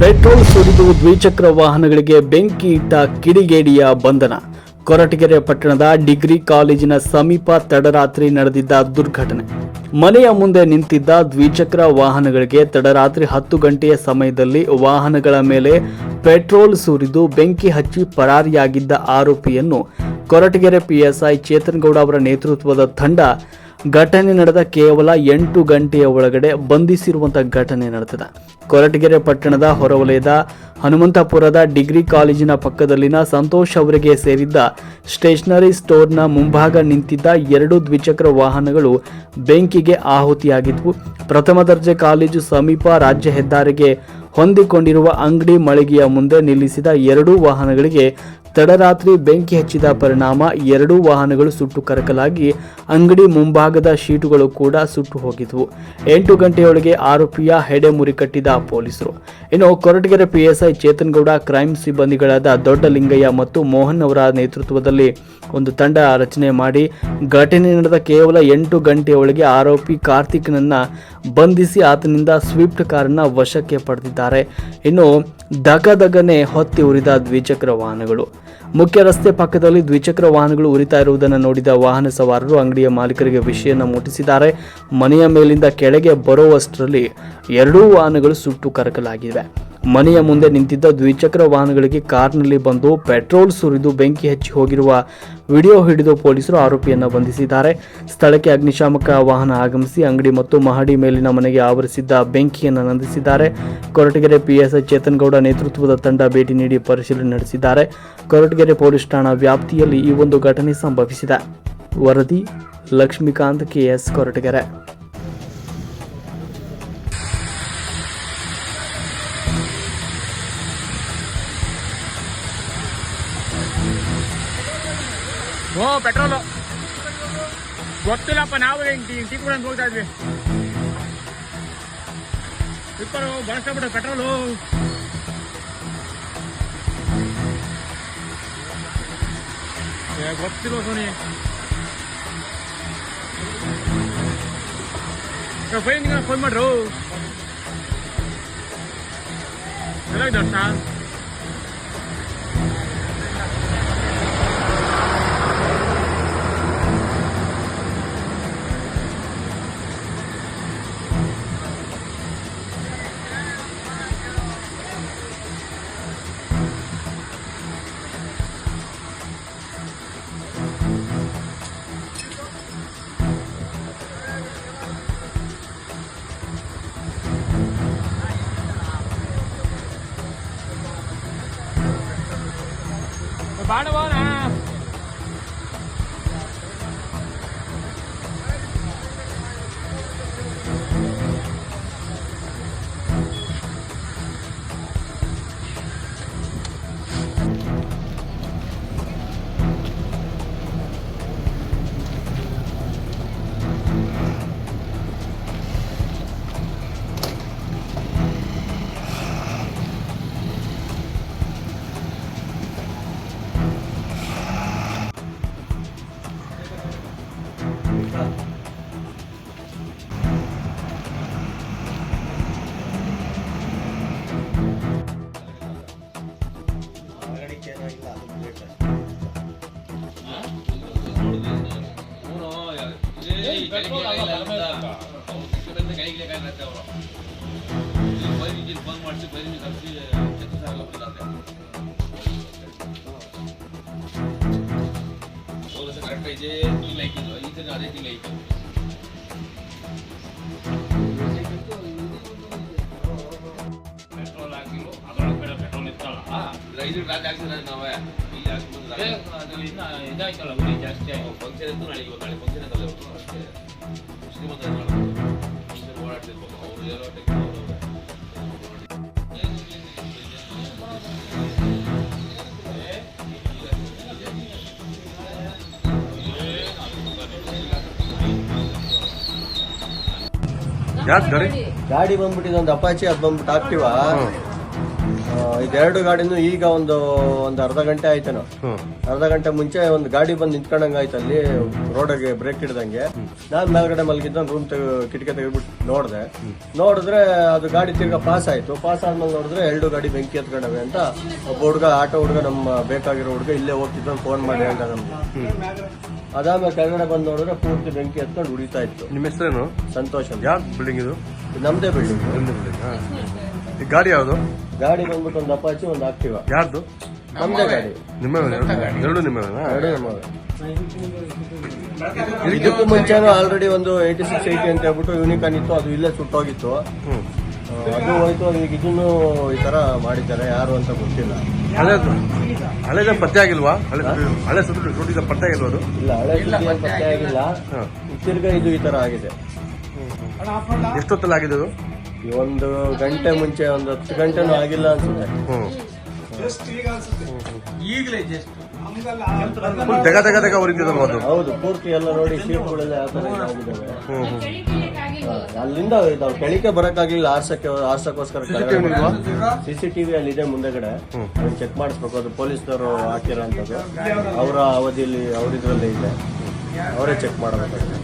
Petrol ಸುರಿದು ದ್ವಿಚಕ್ರ ವಾಹನಗಳಿಗೆ ಬೆಂಕಿ ಇಟ್ಟ ಕಿಡಿಗೇಡಿಯ ಬಂಧನ. ಕೊರಟಗೆರೆ ಪಟ್ಟಣದ ಡಿಗ್ರಿ ಕಾಲೇಜಿನ ಸಮೀಪ ತಡರಾತ್ರಿ ನಡೆದಿದ್ದ ದುರ್ಘಟನೆ. ಮನೆಯ ಮುಂದೆ ನಿಂತಿದ್ದ ದ್ವಿಚಕ್ರ ವಾಹನಗಳಿಗೆ ತಡರಾತ್ರಿ ಹತ್ತು ಗಂಟೆಯ ಸಮಯದಲ್ಲಿ ವಾಹನಗಳ ಮೇಲೆ ಪೆಟ್ರೋಲ್ ಸುರಿದು ಬೆಂಕಿ ಹಚ್ಚಿ ಪರಾರಿಯಾಗಿದ್ದ ಆರೋಪಿಯನ್ನು ಕೊರಟಗೆರೆ ಪಿಎಸ್ಐ ಚೇತನ್ ಗೌಡ ಅವರ ನೇತೃತ್ವದ ತಂಡ ಘಟನೆ ನಡೆದ ಕೇವಲ ಎಂಟು ಗಂಟೆಯ ಒಳಗಡೆ ಬಂಧಿಸಿರುವಂಥ ಘಟನೆ ನಡೆದಿದೆ. ಕೊರಟಗೆರೆ ಪಟ್ಟಣದ ಹೊರವಲಯದ ಹನುಮಂತಪುರದ ಡಿಗ್ರಿ ಕಾಲೇಜಿನ ಪಕ್ಕದಲ್ಲಿನ ಸಂತೋಷ್ ಅವರಿಗೆ ಸೇರಿದ್ದ ಸ್ಟೇಷನರಿ ಸ್ಟೋರ್ನ ಮುಂಭಾಗ ನಿಂತಿದ್ದ ಎರಡು ದ್ವಿಚಕ್ರ ವಾಹನಗಳು ಬೆಂಕಿಗೆ ಆಹುತಿಯಾಗಿದ್ವು. ಪ್ರಥಮ ದರ್ಜೆ ಕಾಲೇಜು ಸಮೀಪ ರಾಜ್ಯ ಹೆದ್ದಾರಿಗೆ ಹೊಂದಿಕೊಂಡಿರುವ ಅಂಗಡಿ ಮಳಿಗೆಯ ಮುಂದೆ ನಿಲ್ಲಿಸಿದ ಎರಡೂ ವಾಹನಗಳಿಗೆ ತಡರಾತ್ರಿ ಬೆಂಕಿ ಹಚ್ಚಿದ ಪರಿಣಾಮ ಎರಡೂ ವಾಹನಗಳು ಸುಟ್ಟು ಕರಕಲಾಗಿ ಅಂಗಡಿ ಮುಂಭಾಗದ ಶೀಟುಗಳು ಕೂಡ ಸುಟ್ಟು ಹೋಗಿದ್ವು. ಎಂಟು ಗಂಟೆಯೊಳಗೆ ಆರೋಪಿಯ ಹೆಡೆ ಮುರಿ ಕಟ್ಟಿದ ಪೊಲೀಸರು. ಇನ್ನು ಕೊರಟಗೆರೆ ಪಿಎಸ್ಐ ಚೇತನ್ ಗೌಡ ಕ್ರೈಮ್ ಸಿಬ್ಬಂದಿಗಳಾದ ದೊಡ್ಡಲಿಂಗಯ್ಯ ಮತ್ತು ಮೋಹನ್ ಅವರ ನೇತೃತ್ವದಲ್ಲಿ ಒಂದು ತಂಡ ರಚನೆ ಮಾಡಿ ಘಟನೆ ನಡೆದ ಕೇವಲ ಎಂಟು ಗಂಟೆಯೊಳಗೆ ಆರೋಪಿ ಕಾರ್ತಿಕ್ನನ್ನ ಬಂಧಿಸಿ ಆತನಿಂದ ಸ್ವಿಫ್ಟ್ ಕಾರನ್ನ ವಶಕ್ಕೆ ಪಡೆದಿದ್ದಾರೆ. ಇನ್ನು ದಗದಗನೆ ಹೊತ್ತಿ ಉರಿದ ದ್ವಿಚಕ್ರ ವಾಹನಗಳು. ಮುಖ್ಯ ರಸ್ತೆ ಪಕ್ಕದಲ್ಲಿ ದ್ವಿಚಕ್ರ ವಾಹನಗಳು ಉರಿತಾ ಇರುವುದನ್ನು ನೋಡಿದ ವಾಹನ ಸವಾರರು ಅಂಗಡಿಯ ಮಾಲೀಕರಿಗೆ ವಿಷಯವನ್ನು ಮುಟ್ಟಿಸಿದ್ದಾರೆ. ಮನೆಯ ಮೇಲಿಂದ ಕೆಳಗೆ ಬರುವಷ್ಟರಲ್ಲಿ ಎರಡೂ ವಾಹನಗಳು ಸುಟ್ಟು ಕರಕಲಾಗಿವೆ. ಮನೆಯ ಮುಂದೆ ನಿಂತಿದ್ದ ದ್ವಿಚಕ್ರ ವಾಹನಗಳಿಗೆ ಕಾರ್ನಲ್ಲಿ ಬಂದು ಪೆಟ್ರೋಲ್ ಸುರಿದು ಬೆಂಕಿ ಹಚ್ಚಿ ಹೋಗಿರುವ ವಿಡಿಯೋ ಹಿಡಿದು ಪೊಲೀಸರು ಆರೋಪಿಯನ್ನು ಬಂಧಿಸಿದ್ದಾರೆ. ಸ್ಥಳಕ್ಕೆ ಅಗ್ನಿಶಾಮಕ ವಾಹನ ಆಗಮಿಸಿ ಅಂಗಡಿ ಮತ್ತು ಮಹಡಿ ಮೇಲಿನ ಮನೆಗೆ ಆವರಿಸಿದ್ದ ಬೆಂಕಿಯನ್ನು ನಂದಿಸಿದ್ದಾರೆ. ಕೊರಟಗೆರೆ ಪಿಎಸ್ಐ ಚೇತನ್ ಗೌಡ ನೇತೃತ್ವದ ತಂಡ ಭೇಟಿ ನೀಡಿ ಪರಿಶೀಲನೆ ನಡೆಸಿದ್ದಾರೆ. ಕೊರಟಗೆರೆ ಪೊಲೀಸ್ ಠಾಣಾ ವ್ಯಾಪ್ತಿಯಲ್ಲಿ ಈ ಒಂದು ಘಟನೆ ಸಂಭವಿಸಿದೆ. ವರದಿ, ಲಕ್ಷ್ಮೀಕಾಂತ್ ಕೆಎಸ್ ಕೊರಟಗೆರೆ. ಓ, ಪೆಟ್ರೋಲು. ಗೊತ್ತಿಲ್ಲಪ್ಪ, ನಾವು ಟೀ ಕೂಡ ಹೋಗ್ತಾ ಇದ್ವಿ. ಇಪ್ಪರು ಬಳಸ್ಬಿಡು ಪೆಟ್ರೋಲು. ಗೊತ್ತಿಲ್ಲ ಸೋನಿ? ಫೈನ್ ಫೋನ್ ಮಾಡ್ರು. பாடுவானே? ಎಲ್ಲ ದರ್ಶ ಬಾಣವಾನ ಫೋನ್ ಮಾಡಿಸಿ ಬರೀ ಕಳಿಸಿ ಕೆಲಸ ಎಲ್ಲ ಬಂದಿದೆ ಕರೆಕ್ಟ್ ಇದೆ ತಿಂಗಳು ಐತಿದ್ದು ಐದು ಅದೇ ತಿಂಗಳು ಐತು ಪೆಟ್ರೋಲ್ ಹಾಕಿಲ್ಲ ಅದರೊಳಗೆ ಬೇರೆ ಪೆಟ್ರೋಲ್ ಇತ್ತಲ್ಲ ಐದು ರಾತ್ರಿ ಹಾಕ್ಸಿದ್ರೆ ನಾವೇ ಇಲ್ಲಿ ಹಾಕ್ಸ್ಬಂದ್ರೆ ಅದು ಇನ್ನ ಇದಾಯ್ತಲ್ಲ ಉರಿ ಜಾಸ್ತಿ ಆಯ್ತು ಫಂಕ್ಷನ್ ಇತ್ತು ನಾಳೆಗೆ ನಾಳೆ ಫಂಕ್ಷನ್ ಗಾಡಿ? ಗಾಡಿ ಬಂದ್ಬಿಟ್ಟಿದೆ ಒಂದು ಅಪಾಚಿ ಅದು ಬಂದ್ಬಿಟ್ಟು ಆಕ್ಟಿವಾ ಇದೆರಡು ಗಾಡಿನು ಈಗ ಒಂದು ಒಂದು ಅರ್ಧ ಗಂಟೆ ಆಯ್ತೇನೋ. ಅರ್ಧ ಗಂಟೆ ಮುಂಚೆ ಒಂದು ಗಾಡಿ ಬಂದು ನಿಂತ್ಕೊಂಡಂಗೆ ಆಯ್ತು ಅಲ್ಲಿ ರೋಡಿಗೆ ಬ್ರೇಕ್ ಹಿಡ್ದಂಗೆ. ನಾನು ಮೇಲ್ಗಡೆ ಮಲಗಿದ್ದ ರೂಮ್ ಕಿಟಕಿ ತೆಗೆದ್ಬಿಟ್ಟು ನೋಡಿದೆ. ನೋಡಿದ್ರೆ ಅದು ಗಾಡಿ ತಿರ್ಗಾ ಪಾಸ್ ಆಯ್ತು. ಪಾಸ್ ಆದ್ಮೇಲೆ ನೋಡಿದ್ರೆ ಎರಡು ಗಾಡಿ ಬೆಂಕಿ ಎತ್ಕೊಂಡವೆ ಅಂತ ಒಬ್ಬ ಹುಡುಗ ಆಟೋ ಹುಡುಗ ನಮ್ಮ ಬೇಕಾಗಿರೋ ಹುಡುಗ ಇಲ್ಲೇ ಹೋಗ್ತಿದ್ದ ಫೋನ್ ಮಾಡಿ ಹೇಳ್ದ ನಮ್ಗೆ. ಅದಾದ್ಮೇಲೆ ಕೆಳಗಡೆ ಬಂದು ನೋಡಿದ್ರೆ ಪೂರ್ತಿ ಬೆಂಕಿ ಎತ್ಕೊಂಡು ಉಳಿತಾ ಇತ್ತು. ನಿಮ್ಮ ಹೆಸರೇನು? ಸಂತೋಷ್ ಅಂತ. ಯಾವ ಬಿಲ್ಡಿಂಗ್ ಇದು? ನಮ್ದೇ ಬಿಲ್ಡಿಂಗ್ ನಿಮ್ದು ಬಿಲ್ಡಿಂಗ್ ಈ ಗಾಡಿ ಯಾವುದು? ಗಾಡಿ ಬಂದ್ಬಿಟ್ಟು ಒಂದು ಅಪಾಚಿ ಒಂದು ಆಕ್ಟಿವ ಯಾರ್ದು? ನಮ್ದೇ ಗಾಡಿ. ನಿಮ್ಮ ಎರಡು ನಿಮ್ಮವೇನಾ ಎರಡು ನಮ್ಮವೇ. ಇದಕ್ಕೂ ಮುಂಚೆನೂ ಆಲ್ರೆಡಿ ಒಂದು ಏಯ್ಟಿ ಸಿಕ್ಸ್ ಏಯ್ಟಿ ಅಂತ ಹೇಳ್ಬಿಟ್ಟು ಯೂನಿಕಾನ್ ಇತ್ತು ಅದು ಇಲ್ಲೇ ಸುಟ್ಟೋಗಿತ್ತು. ಅದು ಹೋಯ್ತು ಅದು ಈಗ ಇದನ್ನು ಈ ತರ ಮಾಡಿದ್ದಾರೆ ಯಾರು ಅಂತ ಗೊತ್ತಿಲ್ಲ. ಹಳೆದು. ಹಳೆದ ಪತ್ತೆ ಆಗಿಲ್ವಾ? ಹಳೆ ಹಳೆ ಸುಟ್ಟು ಸುಟ್ಟಿದ ಪತ್ತೆ ಆಗಿಲ್ವಾ ಅದು? ಇಲ್ಲ ಹಳೆ ಸುದ್ದಿ ಏನ್ ಪತ್ತೆ ಆಗಿಲ್ಲ. ತಿರ್ಗ ತಿರ್ಗಾ ಇದು ಈ ತರ ಆಗಿದೆ. ಎಷ್ಟೊತ್ತಲ್ಲಿ ಆಗಿದೆ ಅದು? ಈ ಒಂದು ಗಂಟೆ ಮುಂಚೆ ಒಂದು ಹತ್ತು ಗಂಟೆನೂ ಆಗಿಲ್ಲ ಅನ್ಸುತ್ತೆ. ಹ್ಮ್. ಫುಲ್ ತೆಗ ತೆಗ ಹೌದು ಪೂರ್ತಿ ಎಲ್ಲ ನೋಡಿ ಸೀಟ್ಗಳೆಲ್ಲ ಯಾವ ಥರ ಇದಾಗಿದ್ದಾವೆ. ಹ್ಮ್ ಹ್ಮ್. ಅಲ್ಲಿಂದ ನಾವು ಕೆಳಕ್ಕೆ ಬರಕ್ಕಾಗಿಲ್ಲ ಆರ್ಸಕ್ಕೆ ಆರ್ಸಕ್ಕೋಸ್ಕರ ಸಿ ಸಿ ಟಿವಿ ಅಲ್ಲಿ ಇದೆ ಮುಂದೆಗಡೆ. ಅದನ್ನ ಚೆಕ್ ಮಾಡಿಸ್ಬೇಕು. ಅದು ಪೊಲೀಸ್ನವರು ಹಾಕಿರೋ ಅಂತದ್ದು ಅವರ ಅವಧಿಯಲ್ಲಿ ಅವರಿದ್ರಲ್ಲೇ ಇದೆ. ಅವರೇ ಚೆಕ್ ಮಾಡಬೇಕಾಗುತ್ತೆ.